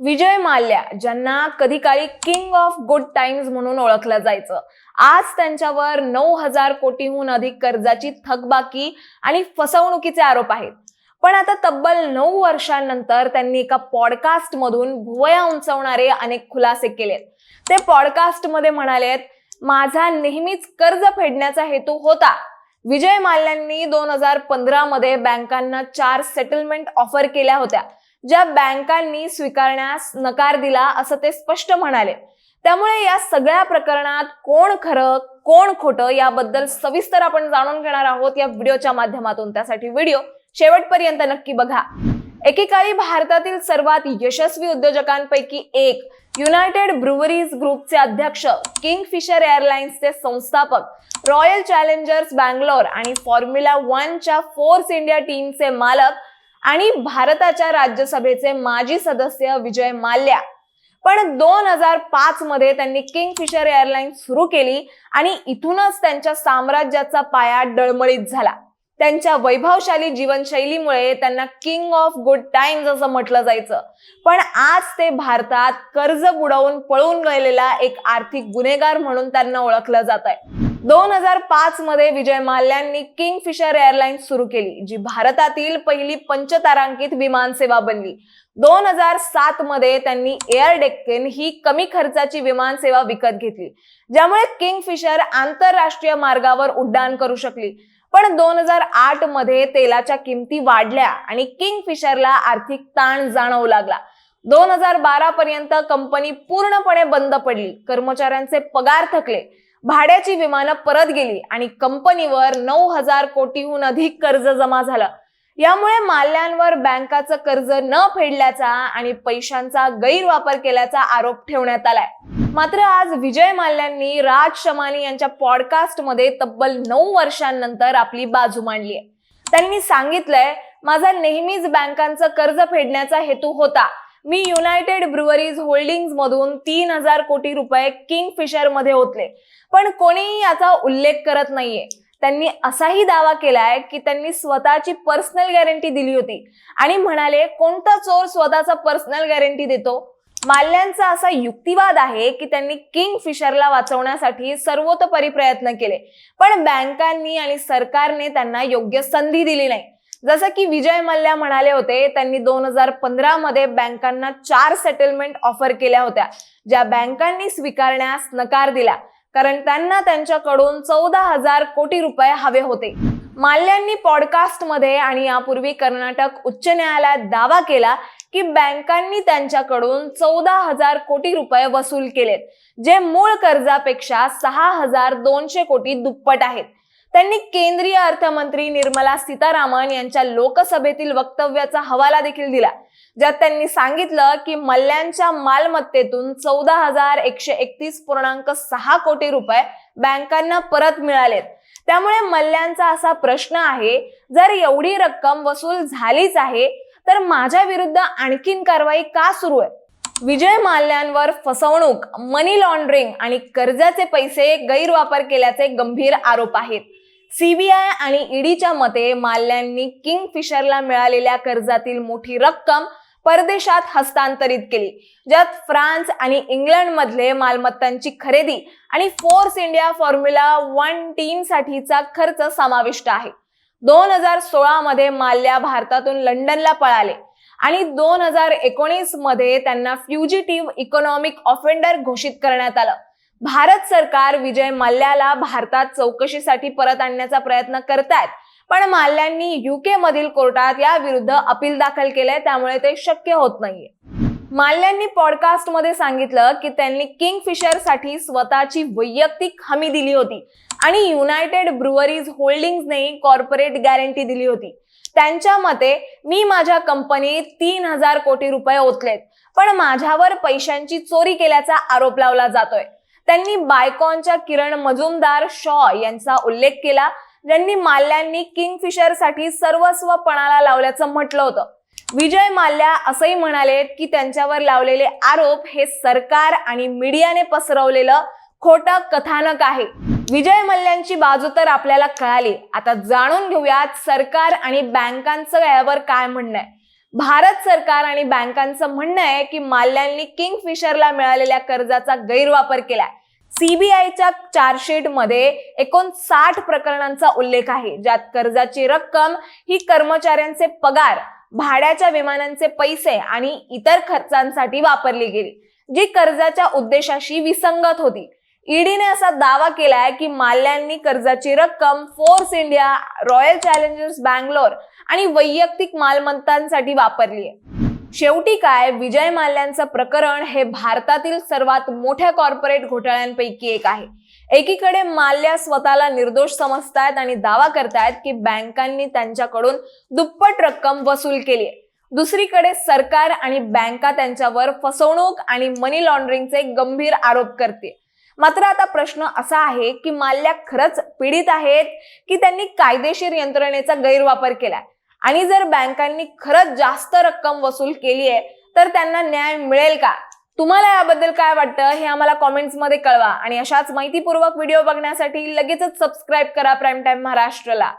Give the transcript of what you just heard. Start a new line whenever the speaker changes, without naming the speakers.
विजय माल्या ज्यांना कधी काळी किंग ऑफ गुड टाइम्स म्हणून ओळखलं जायचं. आज त्यांच्यावर नऊ हजार कोटीहून अधिक कर्जाची थकबाकी आणि फसवणुकीचे आरोप आहेत. पण आता तब्बल नऊ वर्षांनंतर त्यांनी एका पॉडकास्ट मधून भुवया उंचवणारे अनेक खुलासे केलेत. ते पॉडकास्टमध्ये म्हणालेत माझा नेहमीच कर्ज फेडण्याचा हेतू होता. विजय माल्यांनी दोन हजार पंधरा मध्ये बँकांना चार सेटलमेंट ऑफर केल्या होत्या. ज्या बँकांनी स्वीकारण्यास नकार दिला असं ते स्पष्ट म्हणाले. त्यामुळे या सगळ्या प्रकरणात कोण खरं कोण खोटं याबद्दल सविस्तर आपण जाणून घेणार आहोत या व्हिडिओच्या माध्यमातून. त्यासाठी व्हिडिओ शेवटपर्यंत नक्की बघा. एकेकाळी भारतातील सर्वात यशस्वी उद्योजकांपैकी एक युनायटेड ब्रुवरीज ग्रुपचे अध्यक्ष किंगफिशर एअरलाइन्सचे संस्थापक रॉयल चॅलेंजर्स बँगलोर आणि फॉर्म्युला वनच्या फोर्स इंडिया टीमचे मालक आणि भारताच्या राज्यसभेचे माजी सदस्य विजय माल्या. पण दोन हजार पाच मध्ये त्यांनी किंगफिशर एअरलाईन सुरू केली आणि इथूनच त्यांच्या साम्राज्याचा पाया डळमळीत झाला. त्यांच्या वैभवशाली जीवनशैलीमुळे त्यांना किंग ऑफ गुड टाइम्स असं म्हटलं जायचं. पण आज ते भारतात कर्ज बुडवून पळून गेलेला एक आर्थिक गुन्हेगार म्हणून त्यांना ओळखलं जात आहे. दोन हजार पाच मध्ये विजय माल्यांनी किंग फिशर एअरलाइन्स सुरू केली जी भारतातील पहिली पंचतारांकित विमान सेवा बनली. दोन हजार सात मध्ये त्यांनी एअर डेक्कन ही कमी खर्चाची विमान सेवा विकत घेतली ज्यामुळे किंग फिशर आंतरराष्ट्रीय मार्गावर उड्डाण करू शकली. पण दोन हजार आठमध्ये तेलाच्या किमती वाढल्या आणि किंगफिशरला आर्थिक ताण जाणवू लागला. दोन हजार बारा पर्यंत कंपनी पूर्णपणे बंद पडली. कर्मचाऱ्यांचे पगार थकले. भाड्याची विमानं परत गेली आणि कंपनीवर नऊ हजार कोटीहून अधिक कर्ज जमा झालं. यामुळे माल्यांवर बँकाचं कर्ज न फेडल्याचा आणि पैशांचा गैरवापर केल्याचा आरोप ठेवण्यात आलाय. मात्र आज विजय माल्यांनी राज शमानी यांच्या पॉडकास्टमध्ये तब्बल नऊ वर्षांनंतर आपली बाजू मांडली आहे. त्यांनी सांगितलंय माझा नेहमीच बँकांचं कर्ज फेडण्याचा हेतू होता. मी युनायटेड ब्रुवरीज होल्डिंग मधून तीन हजार कोटी रुपये किंग फिशरमध्ये होतले पण कोणीही याचा उल्लेख करत नाहीये. त्यांनी असाही दावा केलाय की त्यांनी स्वतःची पर्सनल गॅरंटी दिली होती. आणि म्हणाले कोणता चोर स्वतःचा पर्सनल गॅरंटी देतो? माल्यांचा असा युक्तिवाद आहे की त्यांनी किंग फिशरला वाचवण्यासाठी सर्वतोपरी प्रयत्न केले. पण बँकांनी आणि सरकारने त्यांना योग्य संधी दिली नाही. जसं की विजय मल्ल्या म्हणाले होते त्यांनी दोन हजार पंधरा मध्ये बँकांना चार सेटलमेंट ऑफर केल्या होत्या ज्या बँकांनी स्वीकारण्यास नकार दिला. कारण त्यांना त्यांच्याकडून चौदा हजार कोटी रुपये हवे होते. माल्यांनी पॉडकास्टमध्ये आणि यापूर्वी कर्नाटक उच्च न्यायालयात दावा केला की बँकांनी त्यांच्याकडून चौदा हजार कोटी रुपये वसूल केलेत जे मूळ कर्जापेक्षा सहा हजार दोनशे कोटी दुप्पट आहेत. त्यांनी केंद्रीय अर्थमंत्री निर्मला सीतारामन यांच्या लोकसभेतील वक्तव्याचा हवाला देखील दिला. ज्यात त्यांनी सांगितलं की मल्ल्यांच्या मालमत्तेतून चौदा हजार एकशे एकतीस पूर्णांक सहा कोटी रुपये बँकांना परत मिळालेत. त्यामुळे मल्ल्यांचा असा प्रश्न आहे जर एवढी रक्कम वसूल झालीच आहे तर माझ्या विरुद्ध आणखीन कारवाई का सुरू आहे? विजय माल्यांवर फसवणूक मनी लॉन्ड्रिंग आणि कर्जाचे पैसे गैरवापर केल्याचे गंभीर आरोप आहेत. सीबीआय आणि ईडीच्या मते माल्यांनी किंग फिशरला मिळालेल्या कर्जातील मोठी रक्कम परदेशात हस्तांतरित केली ज्यात फ्रान्स आणि इंग्लंड मधले मालमत्तांची खरेदी आणि Force India Formula One team साठीचा खर्च समाविष्ट आहे. दोन हजार सोळा मध्ये माल्या भारतातून लंडनला पळाले आणि दोन हजार एकोणीसमध्ये त्यांना फ्युजिटिव्ह इकॉनॉमिक ऑफेंडर घोषित करण्यात आलं. भारत सरकार विजय मल्ल्याला भारतात चौकशीसाठी परत आणण्याचा प्रयत्न करतायत. पण माल्यांनी युके मधील कोर्टात या विरुद्ध अपील दाखल केलंय त्यामुळे ते शक्य होत नाहीये. माल्यांनी पॉडकास्टमध्ये सांगितलं की त्यांनी किंग फिशरसाठी स्वतःची वैयक्तिक हमी दिली होती आणि युनायटेड ब्रुवरीज होल्डिंग्सने कॉर्पोरेट गॅरंटी दिली होती. त्यांच्या मते मी माझ्या कंपनीत तीन हजार कोटी रुपये ओतलेत पण माझ्यावर पैशांची चोरी केल्याचा आरोप लावला जातोय. त्यांनी बायकॉनच्या किरण मजुमदार शॉ यांचा उल्लेख केला. ज्यांनी माल्यांनी किंगफिशरसाठी सर्वस्व पणाला लावल्याचं म्हटलं होतं. विजय माल्या असंही म्हणाले की त्यांच्यावर लावलेले आरोप हे सरकार आणि मीडियाने पसरवलेलं खोटं कथानक आहे. विजय मल्ल्यांची बाजू तर आपल्याला कळाली. आता जाणून घेऊयात सरकार आणि बँकांचं यावर काय म्हणणं आहे. भारत सरकार आणि बँकांचं म्हणणं आहे की माल्यांनी किंगफिशरला मिळालेल्या कर्जाचा गैरवापर केलाय. सीबीआयच्या चार्जशीटमध्ये एकूण साठ प्रकरणांचा उल्लेख आहे. ज्यात कर्जाची रक्कम ही कर्मचाऱ्यांचे पगार भाड्याच्या विमानांचे पैसे आणि इतर खर्चांसाठी वापरली गेली जी कर्जाच्या उद्देशाशी विसंगत होती. ईडीने असा दावा केलाय की माल्यांनी कर्जाची रक्कम Force India Royal Challengers Bangalore आणि वैयक्तिक मालमत्तांसाठी वापरली आहे. शेवटी काय विजय माल्यांचं प्रकरण हे भारतातील सर्वात मोठ्या कॉर्पोरेट घोटाळ्यांपैकी एक आहे. एकीकडे माल्या स्वतःला निर्दोष समजतायत आणि दावा करतायत की बँकांनी त्यांच्याकडून दुप्पट रक्कम वसूल केली आहे. दुसरीकडे सरकार आणि बँका त्यांच्यावर फसवणूक आणि मनी लॉन्ड्रिंगचे गंभीर आरोप करते मात्र आता प्रश्न असा आहे की माल्या खरंच पीडित आहेत की त्यांनी कायदेशीर यंत्रणेचा गैरवापर केलाय? आणि जर बँकांनी खरंच जास्त रक्कम वसूल केली आहे तर त्यांना न्याय मिळेल का? तुम्हाला याबद्दल काय वाटतं हे आम्हाला कॉमेंट्समध्ये कळवा. आणि अशाच माहितीपूर्वक व्हिडिओ बघण्यासाठी लगेचच सबस्क्राईब करा प्राईम टाइम महाराष्ट्रला.